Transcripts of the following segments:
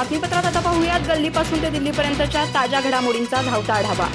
बातमीपत्रात आता पाहूयात गल्लीपासून ते दिल्लीपर्यंतच्या ताज्या घडामोडींचा धावता आढावा.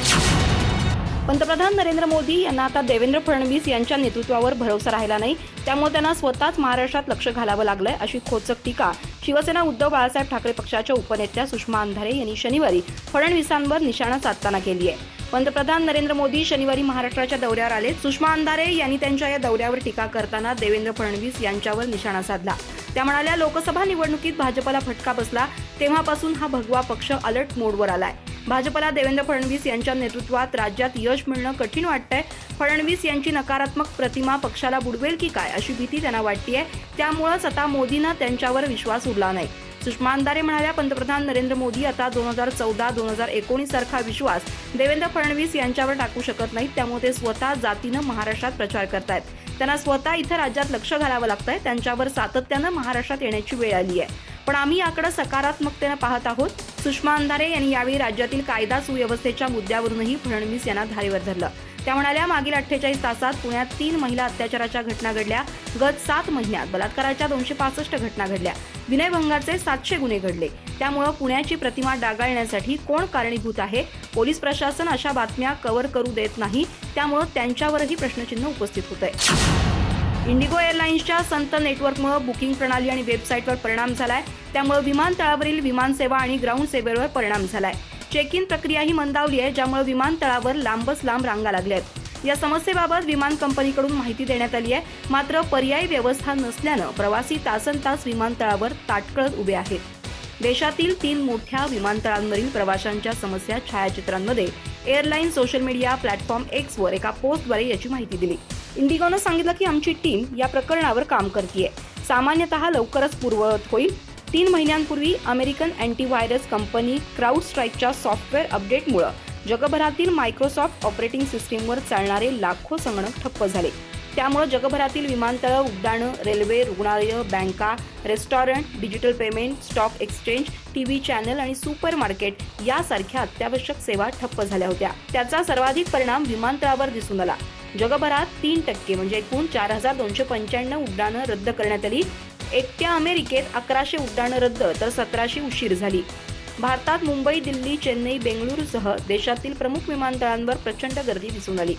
पंतप्रधान नरेंद्र मोदी यांना आता देवेंद्र फडणवीस यांच्या नेतृत्वावर भरोसा राहिला नाही त्यामुळे त्यांना स्वतःच महाराष्ट्रात लक्ष घालावं लागलंय अशी खोचक टीका शिवसेना उद्धव बाळासाहेब ठाकरे पक्षाच्या उपनेत्या सुषमा अंधारे यांनी शनिवारी फडणवीसांवर निशाणा साधताना केली आहे पंतप्रधान नरेंद्र मोदी शनिवारी महाराष्ट्राच्या दौऱ्यावर आले सुषमा अंधारे यांनी त्यांच्या या दौऱ्यावर टीका करताना देवेंद्र फडणवीस यांच्यावर निशाणा साधला. त्या म्हणाल्या लोकसभा निवडणुकीत भाजपला फटका बसला तेव्हापासून हा भगवा पक्ष अलर्ट मोडवर आलाय. भाजपला देवेंद्र फडणवीस यांच्या नेतृत्वात राज्यात यश मिळणं कठीण वाटतंय. फडणवीस यांची नकारात्मक प्रतिमा पक्षाला बुडवेल की काय अशी भीती त्यांना वाटतीये. त्यामुळंच आता मोदींना त्यांच्यावर विश्वास उरला नाही. सुषमा अंधारे म्हणाल्या पंतप्रधान नरेंद्र मोदी आता दोन हजार चौदा दोन हजार एकोणीस सारखा विश्वास देवेंद्र फडणवीस यांच्यावर टाकू शकत नाहीत. त्यामुळे ते स्वतः जातीनं महाराष्ट्रात प्रचार करतायत. त्यांना स्वतः इथं राज्यात लक्ष घालावं लागतंय. त्यांच्यावर सातत्यानं महाराष्ट्रात येण्याची वेळ आली आहे पण आम्ही याकडे सकारात्मकतेनं पाहत आहोत. सुषमा अंधारे यांनी यावेळी राज्यातील कायदा सुव्यवस्थेच्या मुद्द्यावरूनही फडणवीस यांना धारेवर धरलं. त्या म्हणाल्या मागील अठ्ठेचाळीस तासात पुण्यात तीन महिला अत्याचाराच्या घटना घडल्या. गत सात महिन्यात बलात्काराच्या दोनशे पासष्ट घटना घडल्या. विनयभंगाचे सातशे गुन्हे घडले. त्यामुळं पुण्याची प्रतिमा डागाळण्यासाठी कोण कारणीभूत आहे? पोलीस प्रशासन अशा बातम्या कव्हर करू देत नाही. त्यामुळं त्यांच्यावरही प्रश्नचिन्ह उपस्थित होत आहे इंडिगो एअरलाइन्सच्या संत नेटवर्कमुळे बुकिंग प्रणाली आणि वेबसाईटवर परिणाम झालाय. त्यामुळे विमानतळावरील विमानसेवा आणि ग्राउंड सेवेवर परिणाम झालाय. चेक इन प्रक्रिया ही मंदावली आहे ज्यामुळे विमानतळावर लांबच लांब रांगा लागल्या आहेत या समस्येबाबत विमान कंपनीकडून माहिती देण्यात आली आहे. मात्र पर्यायी व्यवस्था नसल्यानं प्रवासी तासन तास विमानतळावर ताटकळत उभे आहेत. देशातील तीन मोठ्या विमानतळांवरील प्रवाशांच्या समस्या छायाचित्रांमध्ये एअरलाईन सोशल मीडिया प्लॅटफॉर्म एक्सवर एका पोस्टद्वारे याची माहिती दिली. इंडिगोनं सांगितलं की आमची टीम या प्रकरणावर काम करते सामान्यतः लवकरच पूर्ववत होईल. तीन महिन्यांपूर्वी अमेरिकन अँटीव्हायरस कंपनी क्राऊड स्ट्राईकच्या सॉफ्टवेअर अपडेटमुळे जगभरातील मायक्रोसॉफ्ट ऑपरेटिंग सिस्टीमवर चालणारे लाखो संगणक ठप्प झाले. त्यामुळे जगभरातील विमानतळं उड्डाणं रेल्वे रुग्णालयं बँका restaurant digital payment stock exchange T V channel आणि सुपर मार्केट यासारख्या अत्यावश्यक सेवा ठप्प झाल्या होत्या. त्याचा सर्वाधिक परिणाम विमानतळावर दिसून आला. जगभरात तीन टक्के म्हणजे एकूण चार हजार दोनशे पंच्याण्णव उड्डाणं रद्द करण्यात आली. एकट्या अमेरिकेत अकराशे उड्डाणं रद्द तर सतराशे उशीर झाली. भारतात मुंबई दिल्ली चेन्नई बेंगळुरूसह देशातील प्रमुख विमानतळांवर प्रचंड गर्दी दिसून आली.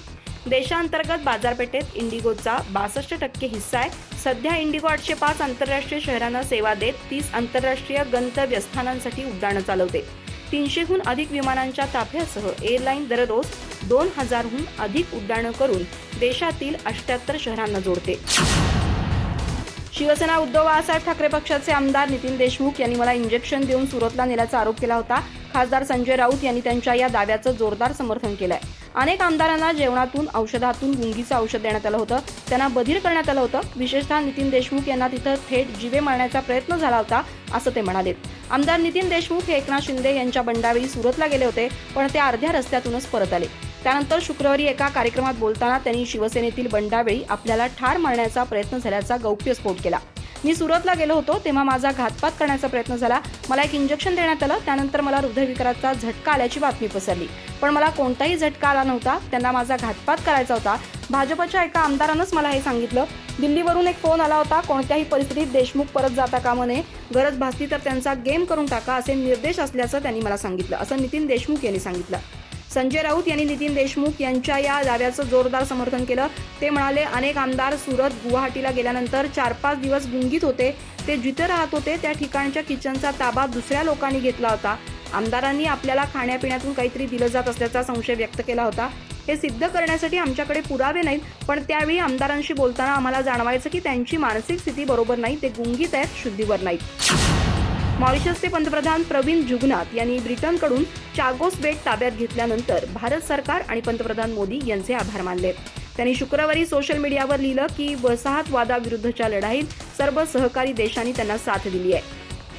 देशांतर्गत बाजारपेठेत इंडिगोचा बासष्ट टक्के हिस्सा आहे. सध्या इंडिगो आठशे पाच आंतरराष्ट्रीय शहरांना सेवा देत तीस आंतरराष्ट्रीय गंतव्यस्थानांसाठी उड्डाणं चालवते. तीनशेहून अधिक विमानांच्या ताफ्यासह एअरलाईन दररोज दोन हजारहून अधिक उड्डाणं करून देशातील अष्ट्याहत्तर शहरांना जोडते. शिवसेना उद्धव बाळासाहेब ठाकरे पक्षाचे आमदार नितीन देशमुख यांनी मला इंजेक्शन देऊन सुरतला नेल्याचा आरोप केला होता. खासदार संजय राऊत यांनी त्यांच्या या दाव्याचं जोरदार समर्थन केलंय. अनेक आमदारांना जेवणातून औषधातून गुंगीचं औषध देण्यात आलं होतं. त्यांना बधीर करण्यात आलं होतं. विशेषतः नितीन देशमुख यांना तिथं थेट जिवे मारण्याचा प्रयत्न झाला होता असं ते म्हणालेत आमदार नितीन देशमुख हे एकनाथ शिंदे यांच्या बंडावेळी सुरतला गेले होते पण ते अर्ध्या रस्त्यातूनच परत आले. त्यानंतर शुक्रवारी एका कार्यक्रमात बोलताना त्यांनी शिवसेनेतील बंडावेळी आपल्याला ठार मारण्याचा प्रयत्न झाल्याचा गौप्यस्फोट केला. मी सुरतला गेलो होतो तेव्हा माझा घातपात करण्याचा प्रयत्न झाला. मला एक इंजेक्शन देण्यात आलं त्यानंतर मला हृदयविकाराचा झटका आल्याची बातमी पसरली. पण मला कोणताही झटका आला नव्हता त्यांना माझा घातपात करायचा होता. भाजपच्या एका आमदारानंच मला हे सांगितलं. दिल्लीवरून एक फोन आला होता कोणत्याही परिस्थितीत देशमुख परत जाता कामा नये गरज भासली तर त्यांचा गेम करून टाका असे निर्देश असल्याचं त्यांनी मला सांगितलं असं नितीन देशमुख यांनी सांगितलं. संजय राऊत यांनी नितीन देशमुख यांच्या या दाव्याचं जोरदार समर्थन केलं. ते म्हणाले अनेक आमदार सुरत गुवाहाटीला गेल्यानंतर चार पाच दिवस गुंगीत होते. ते जिथे राहत होते त्या ठिकाणच्या किचनचा ताबा दुसऱ्या लोकांनी घेतला होता. आमदारांनी आपल्याला खाण्यापिण्यातून काहीतरी दिलं जात असल्याचा संशय व्यक्त केला होता. हे सिद्ध करण्यासाठी आमच्याकडे पुरावे नाहीत पण त्यावेळी आमदारांशी बोलताना आम्हाला जाणवायचं की त्यांची मानसिक स्थिती बरोबर नाही ते गुंगीत आहेत शुद्धीवर नाहीत. मॉरिशसचे पंतप्रधान प्रवीण जुगनाथ यांनी ब्रिटनकडून चागोस बेट ताब्यात घेतल्यानंतर भारत सरकार आणि पंतप्रधान मोदी यांचे आभार मानले. त्यांनी शुक्रवारी सोशल मीडियावर लिहिलं की वसाहतवादाविरुद्धच्या लढाईत सर्व सहकारी देशांनी त्यांना साथ दिली आहे.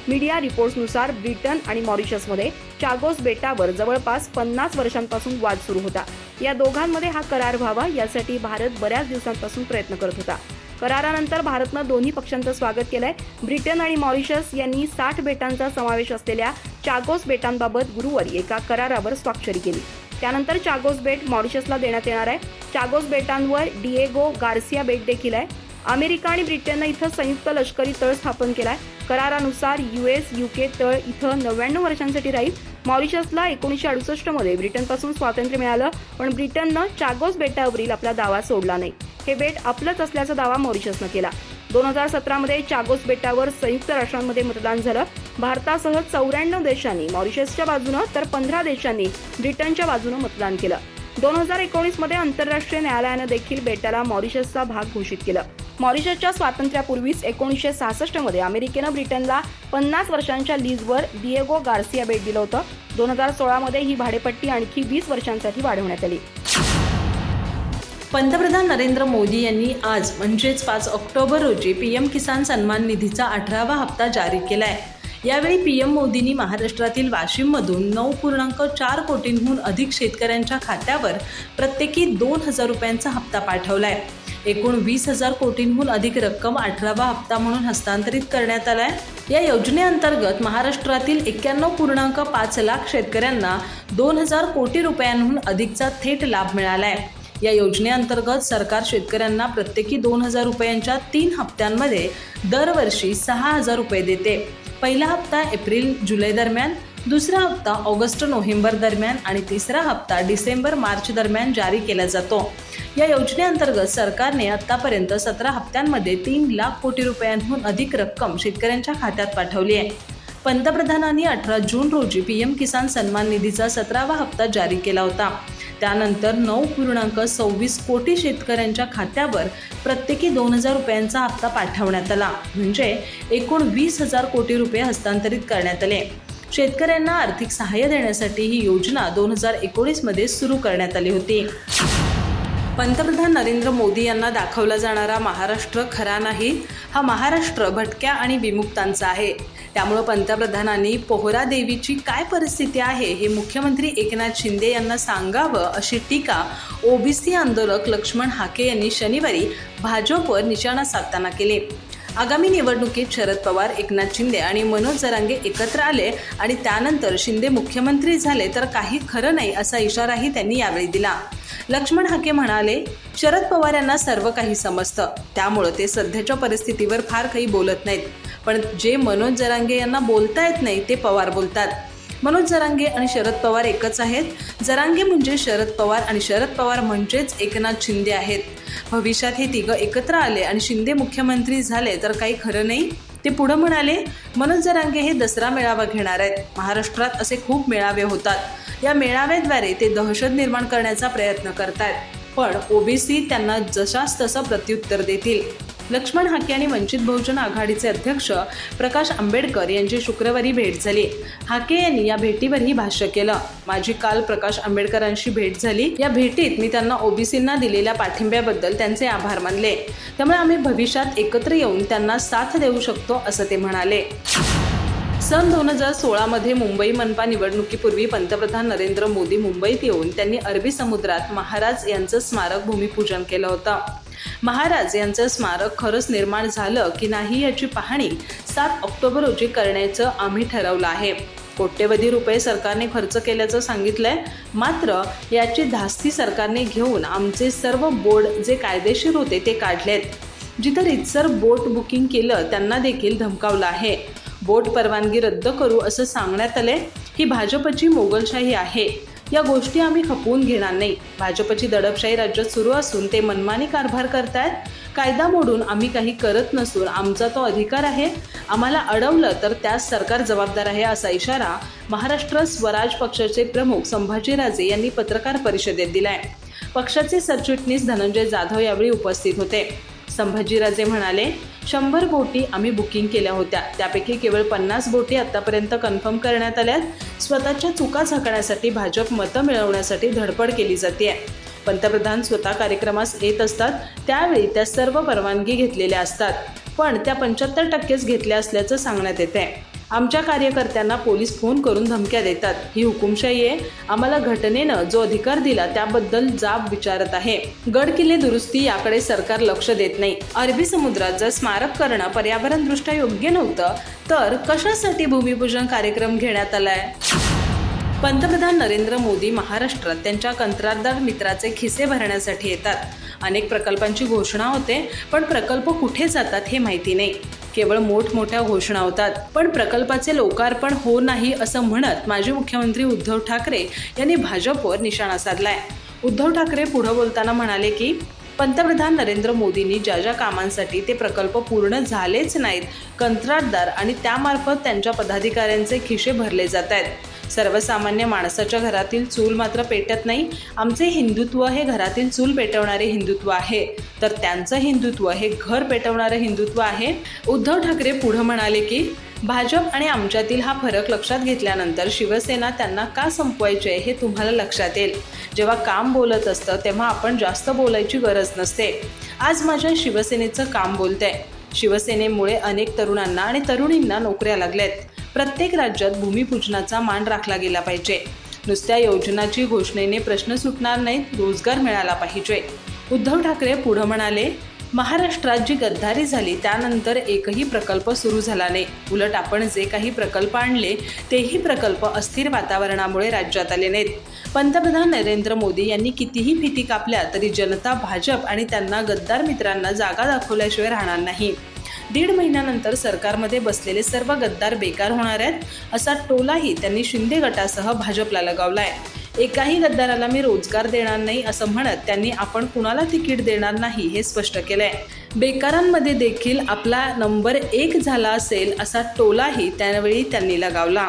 मीडिया रिपोर्ट्सनुसार ब्रिटन आणि मॉरिशसमध्ये चागोस बेटावर जवळपास पन्नास वर्षांपासून वाद सुरू होता. या दोघांमध्ये हा करार व्हावा यासाठी भारत बऱ्याच दिवसांपासून प्रयत्न करत होता. करारानंतर भारतनं दोन्ही पक्षांचं स्वागत केलंय. ब्रिटन आणि मॉरिशस यांनी साठ बेटांचा समावेश असलेल्या चागोस बेटांबाबत गुरुवारी एका करारावर स्वाक्षरी केली. त्यानंतर चागोस बेट मॉरिशसला देण्यात येणार आहे. चागोस बेटांवर डिएगो गार्सिया बेट देखील आहे. अमेरिका आणि ब्रिटननं इथं संयुक्त लष्करी तळ स्थापन केलाय. करारानुसार युएस युके तळ इथं नव्याण्णव वर्षांसाठी राहील. मॉरिशसला एकोणीसशे अडुसष्टमध्ये ब्रिटनपासून स्वातंत्र्य मिळालं पण ब्रिटननं चागोस बेटावरील आपला दावा सोडला नाही. हे बेट आपलंच असल्याचा दावा मॉरिशसनं केला. दोन हजार सतरामध्ये चागोस बेटावर संयुक्त राष्ट्रांमध्ये मतदान झालं. भारतासह चौऱ्याण्णव देशांनी मॉरिशसच्या बाजूनं तर पंधरा देशांनी ब्रिटनच्या बाजूनं मतदान केलं. दोन हजार एकोणीसमध्ये आंतरराष्ट्रीय न्यायालयानं देखील बेटाला मॉरिशसचा भाग घोषित केलं. मॉरिशसच्या स्वातंत्र्यापूर्वीच एकोणीसशे सहासष्टमध्ये अमेरिकेनं ब्रिटनला पन्नास वर्षांच्या लीजवर डिएगो गार्सिया बेट दिलं होतं. दोन हजार सोळामध्ये ही भाडेपट्टी आणखी वीस वर्षांसाठी वाढवण्यात आली. पंतप्रधान नरेंद्र मोदी यांनी आज म्हणजेच पाच ऑक्टोबर रोजी पी एम किसान सन्मान निधीचा अठरावा हप्ता जारी केला आहे यावेळी पी एम मोदींनी महाराष्ट्रातील वाशिममधून नऊ पूर्णांक चार कोटींहून अधिक शेतकऱ्यांच्या खात्यावर प्रत्येकी दोन हजार रुपयांचा हप्ता पाठवला आहे एकूण वीस हजार कोटींहून अधिक रक्कम अठरावा हप्ता म्हणून हस्तांतरित करण्यात आला आहे या योजनेअंतर्गत महाराष्ट्रातील एक्क्याण्णव पूर्णांक पाच लाख शेतकऱ्यांना दोन हजार कोटी रुपयांहून अधिकचा थेट लाभ मिळाला आहे या योजनेअंतर्गत सरकार शेतकऱ्यांना प्रत्येकी दोन हजार रुपयांच्या तीन हप्त्यांमध्ये दरवर्षी सहा हजार रुपये देते. पहिला हप्ता एप्रिल जुलै दरम्यान दुसरा हप्ता ऑगस्ट नोव्हेंबर दरम्यान आणि तिसरा हप्ता डिसेंबर मार्च दरम्यान जारी केला जातो. या योजनेअंतर्गत सरकारने आतापर्यंत सतरा हप्त्यांमध्ये तीन लाख कोटी रुपयांहून अधिक रक्कम शेतकऱ्यांच्या खात्यात पाठवली आहे. पंतप्रधानांनी अठरा जून रोजी पीएम किसान सन्मान निधीचा सतरावा हप्ता जारी केला होता. त्यानंतर नऊ पूर्णांक सव्वीस कोटी शेतकऱ्यांच्या खात्यावर प्रत्येकी दोन हजार रुपयांचा हप्ता पाठवण्यात आला. म्हणजे एकूण वीस हजार कोटी रुपये हस्तांतरित करण्यात आले. शेतकऱ्यांना आर्थिक सहाय्य देण्यासाठी ही योजना दोन हजार एकोणीसमध्ये सुरू करण्यात आली होती. पंतप्रधान नरेंद्र मोदी यांना दाखवला जाणारा महाराष्ट्र खरा नाही हा महाराष्ट्र भटक्या आणि विमुक्तांचा आहे. त्यामुळं पंतप्रधानांनी पोहरा देवीची काय परिस्थिती आहे हे मुख्यमंत्री एकनाथ शिंदे यांना सांगावं अशी टीका ओबीसी आंदोलक लक्ष्मण हाके यांनी शनिवारी भाजपवर निशाणा साधताना केली. आगामी निवडणुकीत शरद पवार एकनाथ शिंदे आणि मनोज जरांगे एकत्र आले आणि त्यानंतर शिंदे मुख्यमंत्री झाले तर काही खरं नाही असा इशाराही त्यांनी यावेळी दिला. लक्ष्मण हाके म्हणाले शरद पवार यांना सर्व काही समजतं. त्यामुळं ते सध्याच्या परिस्थितीवर फार काही बोलत नाहीत. पण जे मनोज जरांगे यांना बोलता येत नाही ते पवार बोलतात. मनोज जरांगे आणि शरद पवार एकच आहेत. जरांगे म्हणजे शरद पवार आणि शरद पवार म्हणजेच एकनाथ शिंदे आहेत. भविष्यात हे तिघं एकत्र आले आणि शिंदे मुख्यमंत्री झाले तर काही खरं नाही. ते पुढं म्हणाले मनोज जरांगे हे दसरा मेळावा घेणार आहेत. महाराष्ट्रात असे खूप मेळावे होतात. या मेळाव्याद्वारे ते दहशत निर्माण करण्याचा प्रयत्न करतायत पण ओबीसी त्यांना जशास तसं प्रत्युत्तर देतील. लक्ष्मण हाके आणि वंचित बहुजन आघाडीचे अध्यक्ष प्रकाश आंबेडकर यांची शुक्रवारी भेट झाली. हाके यांनी या भेटीवरही भाष्य केलं. माझी काल प्रकाश आंबेडकरांशी भेट झाली. या भेटीत मी त्यांना ओबीसींना दिलेल्या पाठिंब्याबद्दल त्यांचे आभार मानले. त्यामुळे आम्ही भविष्यात एकत्र येऊन त्यांना साथ देऊ शकतो असं ते म्हणाले. सन दोन हजार सोळामध्ये मुंबई मनपा निवडणुकीपूर्वी पंतप्रधान नरेंद्र मोदी मुंबईत येऊन त्यांनी अरबी समुद्रात महाराज यांचं स्मारक भूमिपूजन केलं होतं. महाराज यांचं स्मारक खरंच निर्माण झालं की नाही याची पाहणी सात ऑक्टोबर रोजी करण्याचं आम्ही ठरवलं आहे. कोट्यवधी रुपये सरकारने खर्च केल्याचं सांगितलंय. मात्र याची धास्ती सरकारने घेऊन आमचे सर्व बोर्ड जे कायदेशीर होते ते काढलेत. जिथं रितसर बोट बुकिंग केलं त्यांना देखील धमकावलं आहे. बोट परवानगी रद्द करू असं सांगण्यात आले ही भाजपची मोगलशाही आहे. या गोष्टी आम्ही खपवून घेणार नाही. भाजपची दडपशाही राज्यात सुरू असून ते मनमानी कारभार करतायत. कायदा मोडून आम्ही काही करत नसून आमचा तो अधिकार आहे. आम्हाला अडवलं तर त्यास सरकार जबाबदार आहे असा इशारा महाराष्ट्र स्वराज पक्षाचे प्रमुख संभाजीराजे यांनी पत्रकार परिषदेत दिलाय. पक्षाचे सरचिटणीस धनंजय जाधव यावेळी उपस्थित होते. संभाजीराजे म्हणाले शंभर बोटी आम्ही बुकिंग केल्या होत्या. त्यापैकी केवळ पन्नास बोटी आतापर्यंत कन्फर्म करण्यात आल्यात. स्वतःच्या चुका झाकण्यासाठी भाजप मतं मिळवण्यासाठी धडपड केली जाते पंतप्रधान स्वतः कार्यक्रमास येत असतात त्यावेळी त्या सर्व परवानगी घेतलेल्या असतात. पण त्या पंच्याहत्तर टक्केच घेतल्या असल्याचं सांगण्यात येते आमच्या कार्यकर्त्यांना पोलीस फोन करून धमक्या देतात. ही हुकुमशाही आहे. आम्हाला घटनेनं जो अधिकार दिला त्याबद्दल जाब विचारत आहे. गड किल्ले दुरुस्ती याकडे सरकार लक्ष देत नाही. अरबी समुद्रात जर स्मारक करणं पर्यावरणदृष्ट्या योग्य नव्हतं तर कशासाठी भूमिपूजन कार्यक्रम घेण्यात आलाय? पंतप्रधान नरेंद्र मोदी महाराष्ट्रात त्यांच्या कंत्राटदार मित्राचे खिसे भरण्यासाठी येतात. अनेक प्रकल्पांची घोषणा होते पण प्रकल्प कुठे जातात हे माहिती नाही. केवळ मोठमोठ्या घोषणा होतात. पण प्रकल्पाचे लोकार्पण हो नाही असं म्हणत माजी मुख्यमंत्री उद्धव ठाकरे यांनी भाजपवर निशाणा साधलाय. उद्धव ठाकरे पुढे बोलताना म्हणाले की पंतप्रधान नरेंद्र मोदींनी ज्या ज्या कामांसाठी ते प्रकल्प पूर्ण झालेच नाहीत कंत्राटदार आणि त्यामार्फत त्यांच्या पदाधिकाऱ्यांचे खिशे भरले जात आहेत. सर्वसामान्य माणसाच्या घरातील चूल मात्र पेटत नाही. आमचे हिंदुत्व हे घरातील चूल पेटवणारे हिंदुत्व आहे. तर त्यांचं हिंदुत्व हे घर पेटवणारं हिंदुत्व आहे. उद्धव ठाकरे पुढं म्हणाले की भाजप आणि आमच्यातील हा फरक लक्षात घेतल्यानंतर शिवसेना त्यांना का संपवायचे हे तुम्हाला लक्षात येईल. जेव्हा काम बोलत असतं तेव्हा आपण जास्त बोलायची गरज नसते. आज माझ्या शिवसेनेचं काम बोलतंय. शिवसेनेमुळे अनेक तरुणांना आणि तरुणींना नोकऱ्या लागल्यात. प्रत्येक राज्यात भूमिपूजनाचा मान राखला गेला पाहिजे. नुसत्या योजनाची घोषणेने प्रश्न सुटणार नाहीत रोजगार मिळाला पाहिजे. उद्धव ठाकरे पुढं म्हणाले महाराष्ट्रात जी गद्दारी झाली त्यानंतर एकही प्रकल्प सुरू झाला नाही. उलट आपण जे काही प्रकल्प आणले तेही प्रकल्प अस्थिर वातावरणामुळे राज्यात आले नाहीत. पंतप्रधान नरेंद्र मोदी यांनी कितीही भीती कापल्या तरी जनता भाजप आणि त्यांना गद्दार मित्रांना जागा दाखवल्याशिवाय राहणार नाही. दीड महिन्यानंतर सरकारमध्ये बसलेले सर्व गद्दार बेकार होणार आहेत असा टोलाही त्यांनी शिंदे गटासह भाजपला लगावला आहे एकाही गद्दाराला मी रोजगार देणार नाही असं म्हणत त्यांनी आपण कुणाला तिकीट देणार नाही हे स्पष्ट केलंय. बेकारांमध्ये देखील आपला नंबर एक झाला असेल असा टोलाही त्यावेळी त्यांनी लगावला.